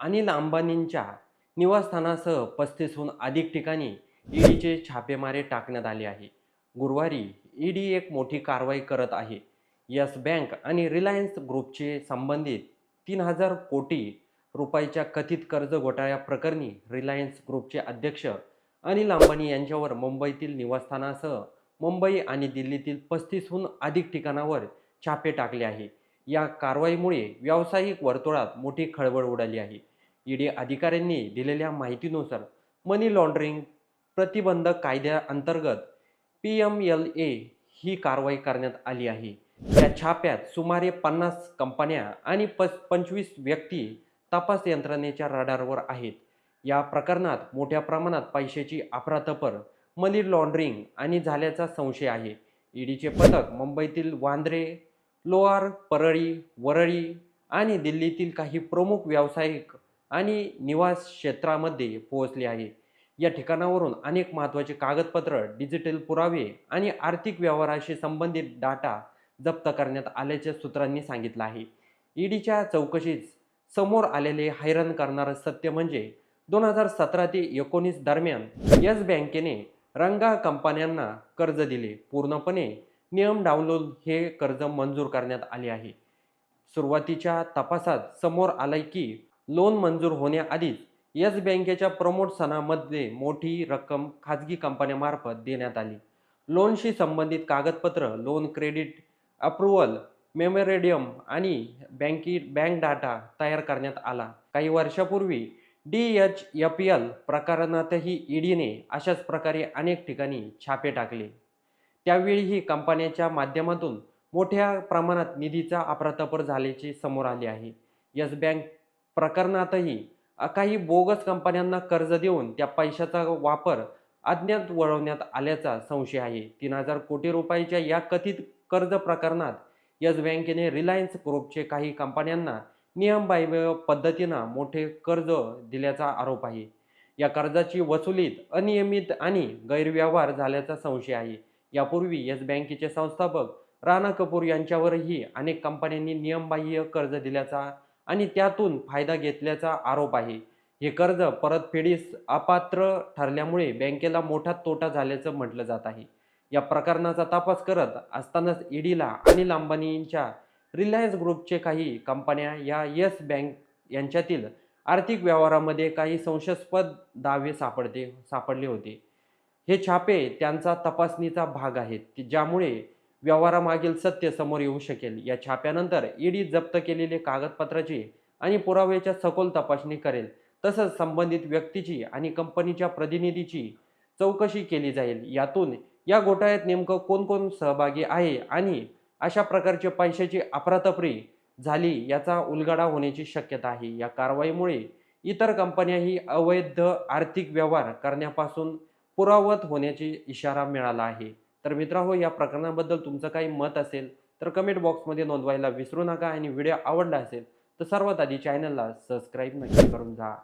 अनिल अंबानींच्या निवासस्थानासह पस्तीसहून अधिक ठिकाणी ईडीचे छापेमारे टाकण्यात आले आहे. गुरुवारी ईडी एक मोठी कारवाई करत आहे. यस बँक आणि रिलायन्स ग्रुपचे संबंधित तीन हजार कोटी रुपयाच्या कथित कर्ज घोटाळ्याप्रकरणी रिलायन्स ग्रुपचे अध्यक्ष अनिल अंबानी यांच्यावर मुंबईतील निवासस्थानासह मुंबई आणि दिल्लीतील पस्तीसहून अधिक ठिकाणावर छापे टाकले आहे. या कारवाईमुळे व्यावसायिक वर्तुळात मोठी खळबळ उडाली आहे. ईडी अधिकाऱ्यांनी दिलेल्या माहितीनुसार मनी लॉन्ड्रिंग प्रतिबंधक कायद्याअंतर्गत पी एम एल ए ही कारवाई करण्यात आली आहे. या छाप्यात सुमारे पन्नास कंपन्या आणि पस पंचवीस व्यक्ती तपास यंत्रणेच्या रडारवर आहेत. या प्रकरणात मोठ्या प्रमाणात पैशाची अफरातफर मनी लॉन्ड्रिंग आणि झाल्याचा संशय आहे. ईडीचे पथक मुंबईतील वांद्रे लोअर परळी वरळी आणि दिल्लीतील काही प्रमुख व्यावसायिक आणि निवास क्षेत्रामध्ये पोहोचले आहे. या ठिकाणावरून अनेक महत्त्वाचे कागदपत्र डिजिटल पुरावे आणि आर्थिक व्यवहाराशी संबंधित डाटा जप्त करण्यात आल्याचे सूत्रांनी सांगितलं आहे. ईडीच्या चौकशीत समोर आलेले हैराण करणारं सत्य म्हणजे दोन हजार सतरा ते एकोणीस दरम्यान येस बँकेने रंगा कंपन्यांना कर्ज दिले. पूर्णपणे नियम डावलून हे कर्ज मंजूर करण्यात आले आहे. सुरुवातीच्या तपासात समोर आलंय की लोन मंजूर होण्याआधीच येस बँकेच्या प्रमोटसनामध्ये मोठी रक्कम खाजगी कंपन्यामार्फत देण्यात आली. लोनशी संबंधित कागदपत्र लोन क्रेडिट अप्रुव्हल मेमोरेडियम आणि बँकी बँक डाटा तयार करण्यात आला. काही वर्षापूर्वी डी एच एफ एल प्रकरणातही ईडीने अशाच प्रकारे अनेक ठिकाणी छापे टाकले. त्यावेळीही कंपन्यांच्या माध्यमातून मोठ्या प्रमाणात निधीचा अपरातपर झाल्याचे समोर आले आहे. येस बँक प्रकरणातही काही बोगस कंपन्यांना कर्ज देऊन त्या पैशाचा वापर अज्ञात वळवण्यात आल्याचा संशय आहे. तीन हजार कोटी रुपयाच्या या कथित कर्ज प्रकरणात येस बँकेने रिलायन्स ग्रुपचे काही कंपन्यांना नियमबाह्य पद्धतीनं मोठे कर्ज दिल्याचा आरोप आहे. या कर्जाची वसुलीत अनियमित आणि गैरव्यवहार झाल्याचा संशय आहे. यापूर्वी येस बँकेचे संस्थापक राणा कपूर यांच्यावरही अनेक कंपन्यांनी नियमबाह्य कर्ज दिल्याचा आणि त्यातून फायदा घेतल्याचा आरोप आहे. हे कर्ज परतफेडीस अपात्र ठरल्यामुळे बँकेला मोठा तोटा झाल्याचं म्हटलं जात आहे. या प्रकरणाचा तपास करत असतानाच ईडीला अनिल अंबानींच्या रिलायन्स ग्रुपचे काही कंपन्या या येस बँक यांच्यातील आर्थिक व्यवहारामध्ये काही संशयास्पद दावे सापडते सापडले होते. हे छापे त्यांचा तपासणीचा भाग आहेत ज्यामुळे व्यवहारामागील सत्य समोर येऊ शकेल. या छाप्यानंतर ईडी जप्त केलेले कागदपत्राची आणि पुराव्याच्या सखोल तपासणी करेल. तसंच संबंधित व्यक्तीची आणि कंपनीच्या प्रतिनिधीची चौकशी केली जाईल. यातून या घोटाळ्यात नेमकं कोण कोण सहभागी आहे आणि अशा प्रकारच्या पैशाची अफरातफरी झाली याचा उलगडा होण्याची शक्यता आहे. या कारवाईमुळे इतर कंपन्याही अवैध आर्थिक व्यवहार करण्यापासून पुरावत होण्याची इशारा मिळाला आहे. तर मित्रांनो हो, या प्रकरणाबद्दल तुमचं काही मत असेल तर कमेंट बॉक्समध्ये नोंदवायला विसरू नका आणि व्हिडिओ आवडला असेल तर सर्वात आधी चॅनलला सबस्क्राईब नक्की करून जा